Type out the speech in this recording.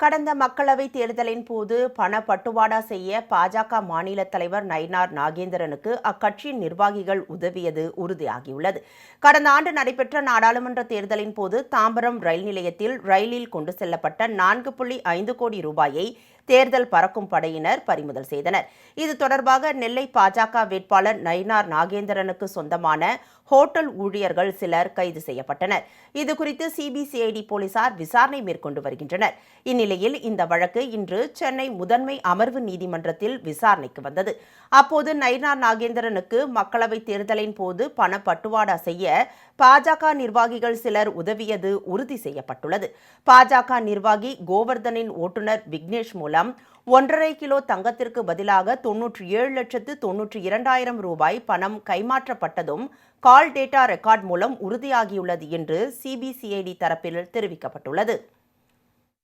கடந்த மக்களவைத் தேர்தலின் போது பண பட்டுவாடா செய்ய பாஜக மாநில தலைவர் நயினார் நாகேந்திரனுக்கு அக்கட்சியின் நிர்வாகிகள் உதவியது உறுதியாகியுள்ளது. கடந்த ஆண்டு நடைபெற்ற நாடாளுமன்ற தேர்தலின் போது தாம்பரம் ரயில் நிலையத்தில் ரயிலில் கொண்டு செல்லப்பட்ட நான்கு புள்ளி ஐந்து கோடி ரூபாயை தேர்தல் பறக்கும் படையினர் பறிமுதல் செய்தனர். இது தொடர்பாக நெல்லை பாஜக வேட்பாளர் நயினார் நாகேந்திரனுக்கு சொந்தமான ஹோட்டல் ஊழியர்கள் சிலர் கைது செய்யப்பட்டனர். இதுகுறித்து சிபிசிஐடி போலீசார் விசாரணை மேற்கொண்டு வருகின்றனர். இந்நிலையில் இந்த வழக்கு இன்று சென்னை முதன்மை அமர்வு நீதிமன்றத்தில் விசாரணைக்கு வந்தது. அப்போது நயினார் நாகேந்திரனுக்கு மக்களவைத் தேர்தலின் போது பண பட்டுவாடா செய்ய பாஜக நிர்வாகிகள் சிலர் உதவியது உறுதி செய்யப்பட்டுள்ளது. பாஜக நிர்வாகி கோவர்தனின் ஓட்டுநர் விக்னேஷ் மூலம் ஒன்றரை கிலோ தங்கத்திற்கு பதிலாக தொன்னூற்றி ஏழு லட்சத்து தொன்னூற்றி இரண்டாயிரம் ரூபாய் பணம் கைமாற்றப்பட்டதும் கால் டேட்டா ரெக்கார்ட் மூலம் உறுதியாகியுள்ளது என்று சிபிசிஐடி தரப்பில் தெரிவிக்கப்பட்டுள்ளது.